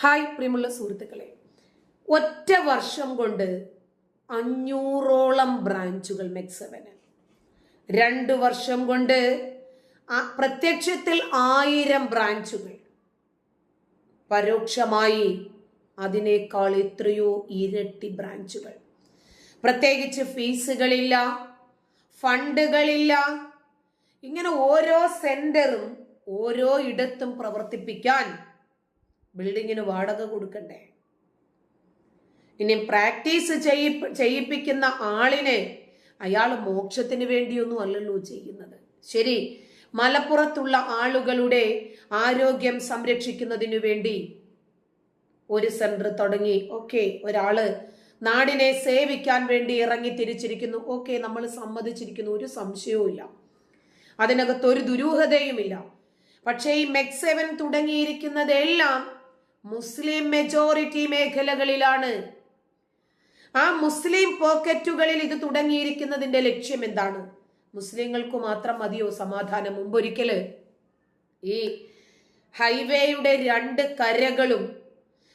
Hi പ്രിയമുള്ള സുഹൃത്തുക്കളെ. ഒറ്റ വർഷം കൊണ്ട് അഞ്ഞൂറോളം ബ്രാഞ്ചുകൾ മെക്സവന്. രണ്ട് വർഷം കൊണ്ട് പ്രത്യക്ഷത്തിൽ ആയിരം ബ്രാഞ്ചുകൾ. പരോക്ഷമായി അതിനേക്കാൾ എത്രയോ ഇരട്ടി ബ്രാഞ്ചുകൾ. പ്രത്യേകിച്ച് ഫീസുകളില്ല ഫണ്ടുകളില്ല. ഇങ്ങനെ ഓരോ സെന്ററും ഓരോ ഇടത്തും പ്രവർത്തിപ്പിക്കാൻ ബിൽഡിങ്ങിന് വാടക കൊടുക്കണ്ടേ? ഇനി പ്രാക്ടീസ് ചെയ്യിപ്പ ചെയ്യിപ്പിക്കുന്ന ആളിനെ അയാൾ മോക്ഷത്തിന് വേണ്ടിയൊന്നും അല്ലല്ലോ ചെയ്യുന്നത്. ശരി മലപ്പുറത്തുള്ള ആളുകളുടെ ആരോഗ്യം സംരക്ഷിക്കുന്നതിനു വേണ്ടി ഒരു സെന്റർ തുടങ്ങി. ഓക്കെ ഒരാൾ നാടിനെ സേവിക്കാൻ വേണ്ടി ഇറങ്ങി തിരിച്ചിരിക്കുന്നു. ഓക്കെ നമ്മൾ സമ്മതിച്ചിരിക്കുന്നു ഒരു സംശയവുമില്ല അതിനകത്ത് ഒരു ദുരൂഹതയുമില്ല. പക്ഷേ ഈ മെക്സെവൻ തുടങ്ങിയിരിക്കുന്നതെല്ലാം മുസ്ലിം മെജോറിറ്റി മേഖലകളിലാണ്. ആ മുസ്ലിം പോക്കറ്റുകളിൽ ഇത് തുടങ്ങിയിരിക്കുന്നതിന്റെ ലക്ഷ്യം എന്താണ്? മുസ്ലിങ്ങൾക്ക് മാത്രം മതിയോ സമാധാനം? മുമ്പൊരിക്കൽ ഈ ഹൈവേയുടെ രണ്ട് കരകളും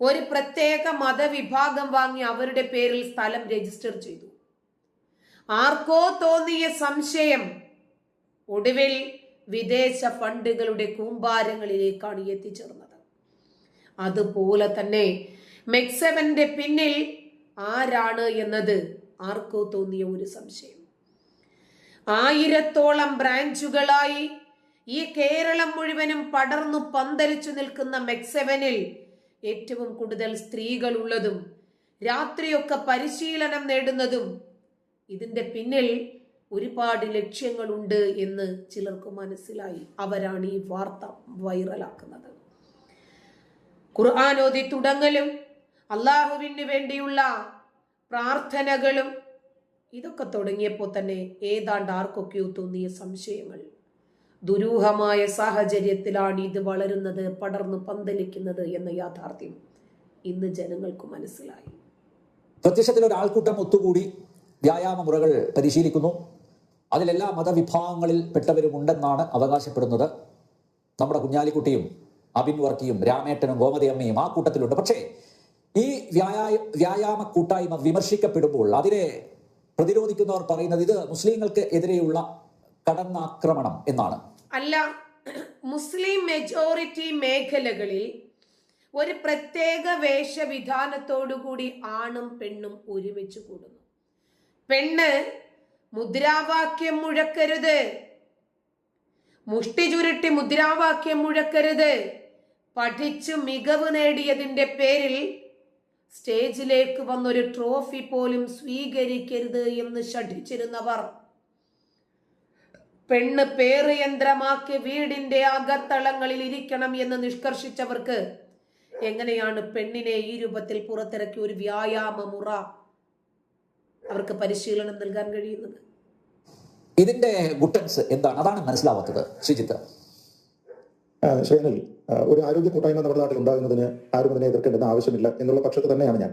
ഒരു പ്രത്യേക മതവിഭാഗം വാങ്ങി അവരുടെ പേരിൽ സ്ഥലം രജിസ്റ്റർ ചെയ്തു. ആർക്കോ തോന്നിയ സംശയം ഒടുവിൽ വിദേശ ഫണ്ടുകളുടെ കൂമ്പാരങ്ങളിലേക്കാണ് എത്തിച്ചേർന്നത്. അതുപോലെ തന്നെ മെക്സവന്റെ പിന്നിൽ ആരാണ് എന്നത് ആർക്കോ തോന്നിയ ഒരു സംശയം. ആയിരത്തോളം ബ്രാഞ്ചുകളായി ഈ കേരളം മുഴുവനും പടർന്നു പന്തലിച്ചു നിൽക്കുന്ന മെക്സവനിൽ ഏറ്റവും കൂടുതൽ സ്ത്രീകൾ ഉള്ളതും രാത്രിയൊക്കെ പരിശീലനം നേടുന്നതും ഇതിന്റെ പിന്നിൽ ഒരുപാട് ലക്ഷ്യങ്ങളുണ്ട് എന്ന് ചിലർക്ക് മനസ്സിലായി. അവരാണ് ഈ വാർത്ത വൈറലാക്കുന്നത്. ഖുർആാനോദി തുടങ്ങലും അള്ളാഹുവിന് വേണ്ടിയുള്ള പ്രാർത്ഥനകളും ഇതൊക്കെ തുടങ്ങിയപ്പോൾ തന്നെ ഏതാണ്ട് ആർക്കൊക്കെയോ തോന്നിയ സംശയങ്ങൾ. ദുരൂഹമായ സാഹചര്യത്തിലാണ് ഇത് വളരുന്നത് പടർന്നു പന്തലിക്കുന്നത് എന്ന യാഥാർത്ഥ്യം ഇന്ന് ജനങ്ങൾക്ക് മനസ്സിലായി. പ്രത്യക്ഷത്തിൽ ഒരു ആൾക്കൂട്ടം ഒത്തുകൂടി വ്യായാമ മുറകൾ പരിശീലിക്കുന്നു. അതിലെല്ലാ മതവിഭാഗങ്ങളിൽ പെട്ടവരുമുണ്ടെന്നാണ് അവകാശപ്പെടുന്നത്. നമ്മുടെ കുഞ്ഞാലിക്കുട്ടിയും അബിൻ വർക്കിയും രാമേട്ടനും ഗോമതിയമ്മയും ആ കൂട്ടത്തിലുണ്ട്. പക്ഷേ ഈ വ്യായായ വ്യായാമ കൂട്ടായ്മ വിമർശിക്കപ്പെടുമ്പോൾ അതിനെ പ്രതിരോധിക്കുന്നവർ പറയുന്നത് ഇത് മുസ്ലിങ്ങൾക്ക് എതിരെയുള്ള കടന്നാക്രമണം എന്നാണ്. അല്ല മുസ്ലിം മെജോറിറ്റി മേഖലകളിൽ ഒരു പ്രത്യേക വേഷവിധാനത്തോടുകൂടി ആണും പെണ്ണും ഒരുമിച്ച് കൂടുന്നു. പെണ്ണ് മുദ്രാവാക്യം മുഴക്കരുത്. മുഷ്ടി ചുരുട്ടി മുദ്രാവാക്യം മുഴക്കരുത്. പഠിച്ചു മികവ് നേടിയതിന്റെ പേരിൽ സ്റ്റേജിലേക്ക് വന്നൊരു ട്രോഫി പോലും സ്വീകരിക്കരുത് എന്ന് ഷഠിച്ചിരുന്നവർ പെണ്ണ് പേറ് യന്ത്രമാക്കി വീടിന്റെ അകത്തളങ്ങളിൽ ഇരിക്കണം എന്ന് നിഷ്കർഷിച്ചവർക്ക് എങ്ങനെയാണ് പെണ്ണിനെ ഈ രൂപത്തിൽ പുറത്തിറക്കി ഒരു വ്യായാമ മുറ അവർക്ക് പരിശീലനം നൽകാൻ കഴിയുന്നത്? ഇതിന്റെ ഗുട്ടൻസ് എന്താണ്? അതാണ് മനസ്സിലാവാത്തത്. ശ്രീജിത്ത്. ആ, ഒരു ആരോഗ്യ കൂട്ടായ്മ നമ്മുടെ നാട്ടിൽ ഉണ്ടാകുന്നതിന് ആരും അതിനെ എതിർക്കേണ്ടെന്ന് ആവശ്യമില്ല എന്നുള്ള പക്ഷത്ത് തന്നെയാണ് ഞാൻ.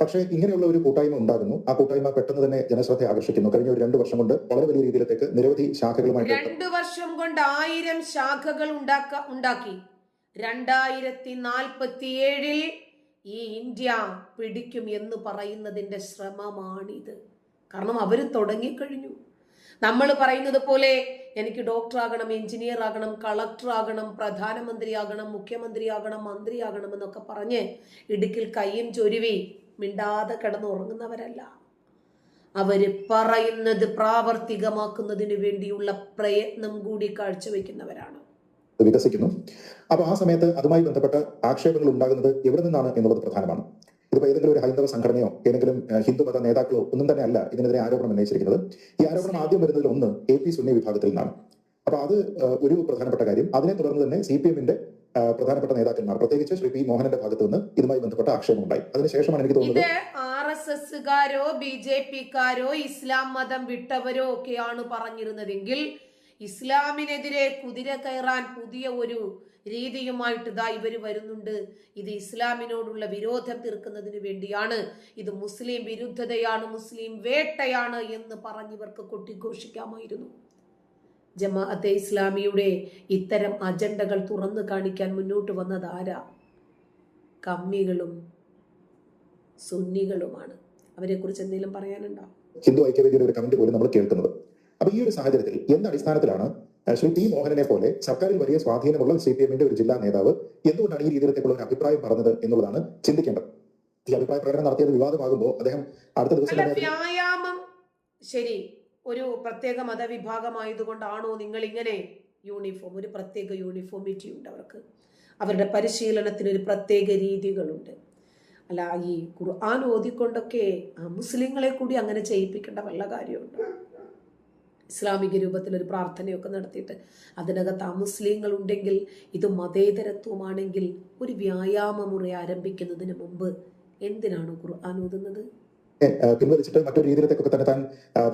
പക്ഷേ ഇങ്ങനെയുള്ള ഒരു കൂട്ടായ്മ ഉണ്ടാകുന്നു. ആ കൂട്ടായ്മ പെട്ടെന്ന് തന്നെ ജനശ്രദ്ധ ആകർഷിക്കുന്നു. കഴിഞ്ഞ ഒരു രണ്ട് വർഷം കൊണ്ട് വളരെ വലിയ രീതിയിലേക്ക് നിരവധി ശാഖകളുമായിട്ട് രണ്ടു വർഷം കൊണ്ട് ആയിരം ശാഖകൾ ഉണ്ടാക്ക ഉണ്ടാക്കി. രണ്ടായിരത്തി നാൽപ്പത്തി ഏഴിൽ ഈ ഇന്ത്യ പിടിക്കും എന്ന് പറയുന്നതിന്റെ ശ്രമമാണിത്. കാരണം അവർ തുടങ്ങിക്കഴിഞ്ഞു. നമ്മൾ പറയുന്നത് പോലെ എനിക്ക് ഡോക്ടറാകണം എഞ്ചിനീയർ ആകണം കളക്ടർ ആകണം പ്രധാനമന്ത്രിയാകണം മുഖ്യമന്ത്രിയാകണം മന്ത്രിയാകണം എന്നൊക്കെ പറഞ്ഞ് ഇടുക്കിൽ കയ്യും ചൊരുവി മിണ്ടാതെ കിടന്നുറങ്ങുന്നവരല്ല അവർ പറയുന്നത് പ്രാവർത്തികമാക്കുന്നതിന് വേണ്ടിയുള്ള പ്രയത്നം കൂടി കാഴ്ചവെക്കുന്നവരാണ്. വികസിക്കുന്നു. അപ്പൊ ആ സമയത്ത് അതുമായി ബന്ധപ്പെട്ട ആക്ഷേപങ്ങൾ ഉണ്ടാകുന്നത് എവിടെ നിന്നാണ് എന്നുള്ളത് പ്രധാനമാണ്. ഇതിപ്പോ ഏതെങ്കിലും ഒരു ഹൈന്ദവ സംഘടനയോ ഏതെങ്കിലും ഹിന്ദു ഹിന്ദുമത നേതാക്കളോ ഒന്നും തന്നെ അല്ല ഇതിനെതിരെ ആരോപണം ഉന്നയിച്ചിരിക്കുന്നത്. ഈ ആരോപണം ആദ്യം വരുന്നതിൽ ഒന്ന് എ പി സുന്നി വിഭാഗത്തിൽ നിന്നാണ്. അപ്പൊ അത് ഒരു പ്രധാനപ്പെട്ട കാര്യം. അതിനെ തുടർന്ന് തന്നെ സി പി എമ്മിന്റെ പ്രധാനപ്പെട്ട നേതാക്കന്മാർ പ്രത്യേകിച്ച് ശ്രീ പി മോഹനന്റെ ഭാഗത്ത് നിന്ന് ഇതുമായി ബന്ധപ്പെട്ട ആക്ഷേപം ഉണ്ടായി. അതിനുശേഷമാണ് എനിക്ക് തോന്നുന്നത് ആർ എസ് എസ്സുകാരോ ബി ജെ പിക്കാരോ ഇസ്ലാം മതം വിട്ടവരോ ഒക്കെയാണ് പറഞ്ഞിരുന്നതെങ്കിൽ ഇസ്ലാമിനെതിരെ കുതിര കയറാൻ പുതിയ ഒരു രീതിയുമായിട്ട് ഇതാ ഇവർ വരുന്നുണ്ട്. ഇത് ഇസ്ലാമിനോടുള്ള വിരോധം തീർക്കുന്നതിന് വേണ്ടിയാണ്. ഇത് മുസ്ലിം വിരുദ്ധതയാണ് മുസ്ലിം വേട്ടയാണ് എന്ന് പറഞ്ഞിവർക്ക് കൊട്ടിഘോഷിക്കാമായിരുന്നു. ജമാഅത്തെ ഇസ്ലാമിയുടെ ഇത്തരം അജണ്ടകൾ തുറന്നു കാണിക്കാൻ മുന്നോട്ട് വന്നത് ആരാ? കമ്മികളും സുന്നികളുമാണ്. അവരെക്കുറിച്ച് എന്തെങ്കിലും പറയാനുണ്ടോ? ഹിന്ദു ഐക്യവേദിയുടെ ഒരു കമന്റ് പോലും നമ്മൾ കേൾക്കുന്നത്. അപ്പൊ ഈ ഒരു സാഹചര്യത്തിൽ എന്ത് അടിസ്ഥാനത്തിലാണ് ശ്രീ ടി മോഹനനെ പോലെ സർക്കാരിൽ വലിയ സ്വാധീനമുള്ള സി പി എമ്മിന്റെ ഒരു ജില്ലാ നേതാവ് എന്തുകൊണ്ടാണ് ഈ രീതിയിലേക്കുള്ള ഒരു അഭിപ്രായം പറഞ്ഞത് എന്നുള്ളതാണ് ചിന്തിക്കേണ്ടത്. ഈ അഭിപ്രായ പ്രകടനം നടത്തിയത് വിവാദമാകുമ്പോൾ അദ്ദേഹം അടുത്ത ദിവസം വ്യായാമം ശരി ഒരു പ്രത്യേക മതവിഭാഗമായതുകൊണ്ടാണോ നിങ്ങൾ ഇങ്ങനെ യൂണിഫോം ഒരു പ്രത്യേക യൂണിഫോമിറ്റി ഉണ്ട് അവർക്ക്. അവരുടെ പരിശീലനത്തിന് ഒരു പ്രത്യേക രീതികളുണ്ട്. അല്ല ഈ ഖുർആൻ ഓതിക്കൊണ്ടൊക്കെ മുസ്ലിങ്ങളെ കൂടി അങ്ങനെ ചെയ്യിപ്പിക്കേണ്ട വല്ല കാര്യമുണ്ട്? ഇസ്ലാമിക രൂപത്തിൽ ഒരു പ്രാർത്ഥനയൊക്കെ നടത്തിയിട്ട് അതിനകത്ത് ആ മുസ്ലിങ്ങൾ ഉണ്ടെങ്കിൽ ഇത് മതേതരത്വമാണെങ്കിൽ ഒരു വ്യായാമ മുറി ആരംഭിക്കുന്നതിന് മുമ്പ് എന്തിനാണ് ഖുർആൻ ഓതുന്നത്? പിൻവലിച്ചിട്ട് മറ്റൊരു രീതിയിലേക്കൊക്കെ തന്നെ താൻ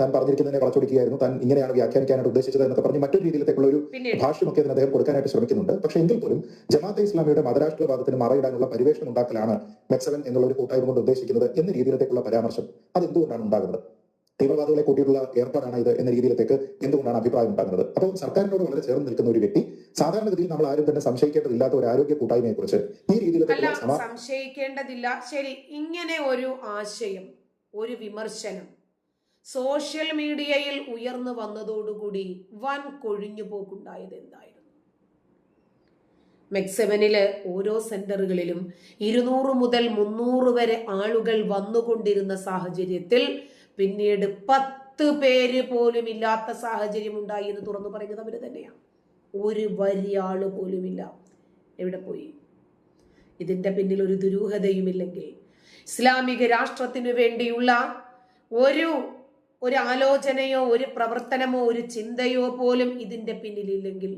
താൻ പറഞ്ഞിരിക്കുന്നതിനെ വളച്ചൊടിക്കുകയായിരുന്നു. താൻ ഇങ്ങനെയാണ് വ്യാഖ്യാനിക്കാനായിട്ട് ഉദ്ദേശിച്ചത് എന്നൊക്കെ പറഞ്ഞ് മറ്റൊരു രീതിയിലേക്കുള്ള ഒരു ഭാഷ്യമൊക്കെ അതിന് അദ്ദേഹം കൊടുക്കാനായിട്ട് ശ്രമിക്കുന്നുണ്ട്. പക്ഷേ എങ്കിൽ പോലും ജമാഅത്തെ ഇസ്ലാമിയുടെ മതരാഷ്ട്രവാദത്തിന് മറയിടാനുള്ള പരിവേഷം ഉണ്ടാക്കലാണ് മെക്സവൻ എന്നുള്ള ഒരു കൂട്ടായ്മ കൊണ്ട് ഉദ്ദേശിക്കുന്നത് എന്ന രീതിയിലേക്കുള്ള പരാമർശം. അത് എന്തുകൊണ്ടാണ് ഉണ്ടാകുന്നത്? തീവ്രവാദികളെ കൂട്ടിയിട്ടുള്ള ഏർപ്പാടാണ് ഇത് എന്ന രീതിയിലേക്ക് എന്തുകൊണ്ടാണ് അഭിപ്രായം ഉണ്ടാകുന്നത്? അപ്പോൾ സർക്കാരിനോട് വളരെ ചേർന്ന് നിൽക്കുന്ന ഒരു വ്യക്തി സാധാരണഗതിയിൽ നമ്മൾ ആരും തന്നെ സംശയിക്കേണ്ടതില്ലാത്ത ഒരു ആരോഗ്യ കൂട്ടായ്മയെ കുറിച്ച് ഈ രീതിയിൽ സംശയിക്കേണ്ടതില്ല. ശരി ഇങ്ങനെ ഒരു ആശയം ഒരു വിമർശനം സോഷ്യൽ മീഡിയയിൽ ഉയർന്നു വന്നതോടുകൂടി വൻ കൊഴിഞ്ഞുപോക്കുണ്ടായത് എന്തായിരുന്നു? മെക്സെവനിൽ ഓരോ സെന്ററുകളിലും ഇരുന്നൂറ് മുതൽ മുന്നൂറ് വരെ ആളുകൾ വന്നുകൊണ്ടിരുന്ന സാഹചര്യത്തിൽ പിന്നീട് പത്ത് പേര് പോലും ഇല്ലാത്ത സാഹചര്യം ഉണ്ടായി എന്ന് തുറന്നു പറയുന്നത് അവർ തന്നെയാണ് ഒരു വലിയ ആൾ പോലുമില്ല എവിടെ പോയി? ഇതിന്റെ പിന്നിൽ ഒരു ദുരൂഹതയുമില്ലെങ്കിൽ ഇസ്ലാമിക രാഷ്ട്രത്തിനു വേണ്ടിയുള്ള ഒരു ഒരു ആലോചനയോ ഒരു പ്രവർത്തനമോ ഒരു ചിന്തയോ പോലും ഇതിന്റെ പിന്നിലില്ലെങ്കിൽ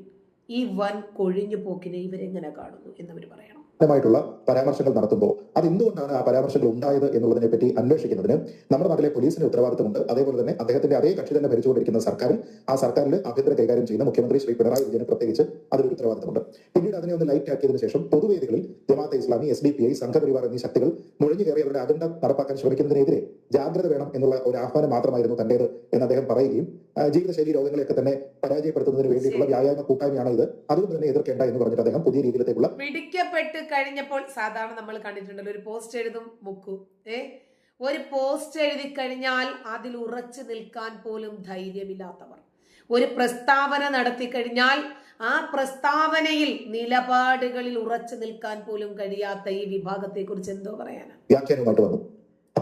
ഈ വൻ കൊഴിഞ്ഞു പോക്കിനെ ഇവരെങ്ങനെ കാണുന്നു എന്നവർ പറയണം ായിട്ടുള്ള പരാമർശങ്ങൾ നടത്തുമ്പോൾ അത് എന്തുകൊണ്ടാണ് ആ പരാമർശങ്ങൾ ഉണ്ടായത് എന്നുള്ളതിനെ പറ്റി അന്വേഷിക്കുന്നതിന് നമ്മുടെ നാട്ടിലെ പോലീസിന് ഉത്തരവാദിത്തമുണ്ട്. അതേപോലെ തന്നെ അദ്ദേഹത്തിന്റെ അതേ കക്ഷി തന്നെ ഭരിച്ചുകൊണ്ടിരിക്കുന്ന സർക്കാരും ആ സർക്കാരിൽ ആഭ്യന്തര കൈകാര്യം ചെയ്യുന്ന മുഖ്യമന്ത്രി ശ്രീ പിണറായി വിജയന് പ്രത്യേകിച്ച് അതിലൊരു ഉത്തരവാദിത്തമുണ്ട്. പിന്നീട് അതിനെ ഒന്ന് ലൈറ്റ് ആക്കിയതിനു ശേഷം പൊതുവേദികളിൽ Jamaat-e Islami S D P I Sangh Parivar എന്നീ ശക്തികൾ മുഴഞ്ഞു കയറി അവരുടെ അജണ്ട നടപ്പാക്കാൻ ശ്രമിക്കുന്നതിനെതിരെ ജാഗ്രത വേണം എന്നുള്ള ഒരു ആഹ്വാനം മാത്രമായിരുന്നു തന്റേത് എന്ന് അദ്ദേഹം പറയുകയും ജീവിതശൈലി രോഗങ്ങളെയൊക്കെ തന്നെ പരാജയപ്പെടുത്തുന്നതിന് വേണ്ടിയിട്ടുള്ള വ്യായാമ കൂട്ടായ്മയാണ് ഇത്? അതുകൊണ്ട് തന്നെ എതിർക്കേണ്ട എന്ന് പറഞ്ഞിട്ട് അദ്ദേഹം പുതിയ രീതിയിലേക്കുള്ള കഴിഞ്ഞപ്പോൾ സാധാരണ നമ്മൾ കണ്ടിട്ടുണ്ടല്ലോ ഒരു പോസ്റ്റ് എഴുതും മുക്കു. ഏ? ഒരു പോസ്റ്റ് എഴുതി കഴിഞ്ഞാൽ അതിൽ ഉറച്ചു നിൽക്കാൻ പോലും ധൈര്യമില്ലാത്തവർ. ഒരു പ്രസ്താവന നടത്തി കഴിഞ്ഞാൽ ആ പ്രസ്താവനയിൽ നിലപാടുകളിൽ ഉറച്ചു നിൽക്കാൻ പോലും കഴിയാത്ത ഈ വിഭാഗത്തെ കുറിച്ച് എന്തോ പറയാനാണ്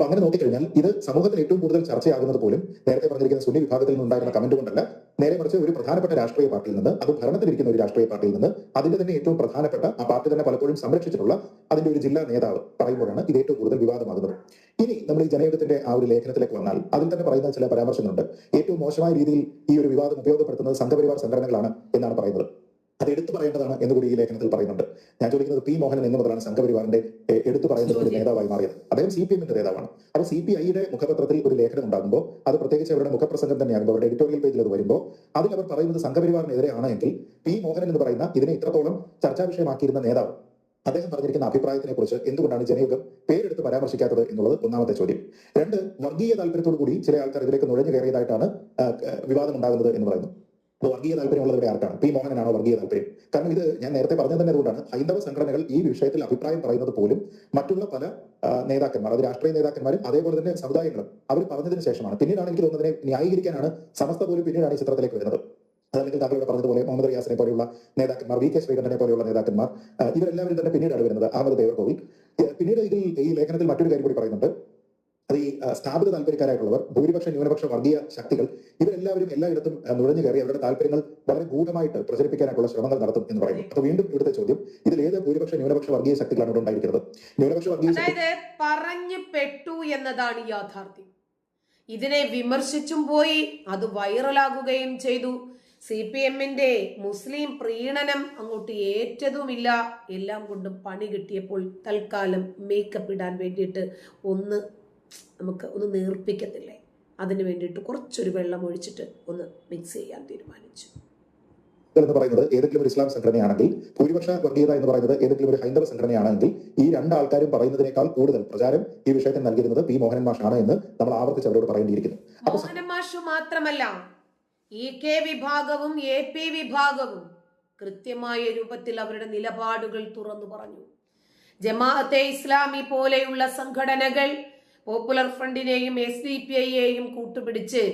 അപ്പൊ അങ്ങനെ നോക്കിക്കഴിഞ്ഞാൽ ഇത് സമൂഹത്തിൽ ഏറ്റവും കൂടുതൽ ചർച്ചയാകുന്നത് പോലും നേരത്തെ പറഞ്ഞിരിക്കുന്ന സുന്നി വിഭാഗത്തിൽ നിന്നുണ്ടായിരുന്ന കമന്റ് കൊണ്ടല്ല. നേരെ മറിച്ച് ഒരു പ്രധാനപ്പെട്ട രാഷ്ട്രീയ പാർട്ടിയിൽ നിന്ന് അത് ഭരണത്തിലിരിക്കുന്ന ഒരു രാഷ്ട്രീയ പാർട്ടിയിൽ നിന്ന് അതിന്റെ തന്നെ ഏറ്റവും പ്രധാനപ്പെട്ട ആ പാർട്ടി തന്നെ പലപ്പോഴും സംരക്ഷിച്ചിട്ടുള്ള അതിന്റെ ഒരു ജില്ലാ നേതാവ് പറയുമ്പോഴാണ് ഇത് ഏറ്റവും കൂടുതൽ വിവാദമാകുന്നത്. ഇനി നമ്മൾ ഈ ജനയുഗത്തിന്റെ ആ ഒരു ലേഖനത്തിലേക്ക് വന്നാൽ അതിൽ തന്നെ പറയുന്ന ചില പരാമർശങ്ങളുണ്ട്. ഏറ്റവും മോശമായ രീതിയിൽ ഈ ഒരു വിവാദം ഉപയോഗപ്പെടുത്തുന്നത് സംഘപരിവാർ സംഘടനകളാണ് എന്നാണ് പറയുന്നത്. അത് എടുത്തു പറയേണ്ടതാണ് എന്ന് കൂടി ഈ ലേഖനത്തിൽ പറയുന്നുണ്ട്. ഞാൻ ചോദിക്കുന്നത് പി മോഹനൻ എന്ന് മുതലാണ് സംഘപരിവാറിന്റെ എടുത്തു പറയുന്ന ഒരു നേതാവായി മാറിയത്. അദ്ദേഹം സി പി എമ്മിന്റെ നേതാവാണ്. അപ്പോൾ സി പി ഐയുടെ മുഖപത്രത്തിൽ ഒരു ലേഖനം ഉണ്ടാകുമ്പോൾ അത് പ്രത്യേകിച്ച് അവരുടെ മുഖപ്രസംഗം തന്നെയാകുമ്പോൾ അവരുടെ എഡിറ്റോറിയൽ പേജിൽ അത് വരുമ്പോൾ അതിൽ അവർ പറയുന്നത് സംഘപരിവാറിനെതിരെയാണ് എങ്കിൽ പി മോഹൻ എന്ന് പറയുന്ന ഇതിനെ ഇത്രത്തോളം ചർച്ചാ വിഷയമാക്കിയിരുന്ന നേതാവ് അദ്ദേഹം പറഞ്ഞിരിക്കുന്ന അഭിപ്രായത്തിനെ കുറിച്ച് എന്തുകൊണ്ടാണ് ജനയുഗം പേരെടുത്ത് പരാമർശിക്കാത്തത് എന്നുള്ളത് ഒന്നാമത്തെ ചോദ്യം. രണ്ട് വർഗീയ താല്പര്യത്തോടു കൂടി ചില ആൾക്കാർ ഇതിലേക്ക് നുഴഞ്ഞു കയറിയതായിട്ടാണ് വിവാദം ഉണ്ടാകുന്നത് എന്ന് പറയുന്നു. വർഗീയ താല്പര്യമുള്ളവരുടെ ആർക്കാണ്? പി. മോഹനനാണോ വർഗീയ താല്പര്യം? കാരണം ഇത് ഞാൻ നേരത്തെ പറഞ്ഞത് തന്നെ അതുകൊണ്ടാണ്. ഹൈന്ദവ സംഘടനകൾ ഈ വിഷയത്തിൽ അഭിപ്രായം പറയുന്നത് പോലും മറ്റുള്ള പല നേതാക്കന്മാർ അത് രാഷ്ട്രീയ നേതാക്കന്മാരും അതേപോലെ തന്നെ സമുദായങ്ങളും അവർ പറഞ്ഞതിന് ശേഷമാണ്. പിന്നീടാണ് എനിക്ക് തോന്നുന്നതിനെ ന്യായീകരിക്കാനാണ് സമസ്ത പോലും പിന്നീടാണ് ഈ ചിത്രത്തിലേക്ക് വരുന്നത്. അതല്ലെങ്കിൽ താങ്കൾ ഇവിടെ പറഞ്ഞതുപോലെ മുഹമ്മദ് റിയാസിനെ പോലെയുള്ള നേതാക്കന്മാർ വി. കെ. ശ്രീകണ്ഠനെ പോലെയുള്ള നേതാക്കന്മാർ ഇവരെല്ലാവരും തന്നെ പിന്നീടാണ് വരുന്നത് അഹമ്മദ് ദേവർകോവിൽ പിന്നീട് ഇതിൽ ഈ ലേഖനത്തിൽ മറ്റൊരു കാര്യം കൂടി പറയുന്നുണ്ട്. അത് ഈ സ്ഥാപിത താല്പര്യക്കാരായിട്ടുള്ളവർ ഭൂരിപക്ഷ ന്യൂനപക്ഷ വർഗീയ ശക്തികൾ ഇവരെല്ലാവരും എല്ലായിടത്തും നുഴഞ്ഞു കയറി അവരുടെ താല്പര്യങ്ങൾ വളരെ ഗൂഢമായിട്ട് പ്രചരിപ്പിക്കാനായിട്ടുള്ള ശ്രമങ്ങൾ നടത്തും എന്ന് പറയുന്നു. അപ്പൊ വീണ്ടും ഇവിടുത്തെ ചോദ്യം ഇതിൽ ഏത് ഭൂരിപക്ഷ ന്യൂനപക്ഷ വർഗീയ ശക്തികളാണ് ഇവിടെ ഉണ്ടായിരിക്കുന്നത്? ന്യൂനപക്ഷ വർഗീയ അതായത് പറഞ്ഞു പെട്ടു എന്നതാണ് യാഥാർത്ഥ്യം. ഇതിനെ വിമർശിച്ചും പോയി അത് വൈറലാകുകയും ചെയ്തു. സി പി എമ്മിന്റെ മുസ്ലിം പ്രീണനം അങ്ങോട്ട് ഏറ്റതുമില്ല. എല്ലാം കൊണ്ടും പണി കിട്ടിയപ്പോൾ തൽക്കാലം മേക്കപ്പ് ഇടാൻ വേണ്ടിയിട്ട് ഒന്ന് നമുക്ക് ഒന്ന് നേർപ്പിക്കത്തില്ലേ? അതിന് വേണ്ടിയിട്ട് കുറച്ചൊരു വെള്ളം ഒഴിച്ചിട്ട് ഒന്ന് മിക്സ് ചെയ്യാൻ തീരുമാനിച്ചു. എന്ന് പറയുന്നത് ഏതെങ്കിലും ഒരു ഇസ്ലാം സംഘടനയാണെങ്കിൽ ഭൂരിപക്ഷ വർഗീയത എന്ന് പറയുന്നത് ഏതെങ്കിലും ഒരു ഹൈന്ദവ സംഘടനയാണെങ്കിൽ ഈ രണ്ടാൾക്കാരും പറയുന്നതിനേക്കാൾ കൂടുതൽ പ്രചാരം ഈ വിഷയത്തിൽ നൽകിയിരുന്നത് പി മോഹനൻ മാഷാണ് എന്ന് നമ്മൾ ആവർത്തിച്ച് അവരോട് പറയേണ്ടിയിരിക്കുന്നു മോഹനൻ മാഷു മാത്രമല്ല ഇ കെ വിഭാഗവും എ പി വിഭാഗവും കൃത്യമായ രൂപത്തിൽ അവരുടെ നിലപാടുകൾ തുറന്നു പറഞ്ഞു. ജമാഅത്തെ ഇസ്ലാമി പോലെയുള്ള സംഘടനകൾ പോപ്പുലർ ഫ്രണ്ടിനെയും എസ് ഡി പി ഐയെയും കൂട്ടുപിടിച്ച്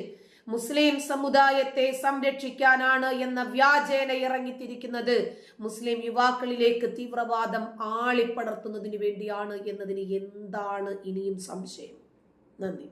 മുസ്ലിം സമുദായത്തെ സംരക്ഷിക്കാനാണ് എന്ന വ്യാജേന ഇറങ്ങിത്തിരിക്കുന്നത്. മുസ്ലിം യുവാക്കളിലേക്ക് തീവ്രവാദം ആളിപ്പടർത്തുന്നതിന് വേണ്ടിയാണ് എന്നതിന് എന്താണ് ഇനിയും സംശയം? നന്ദി.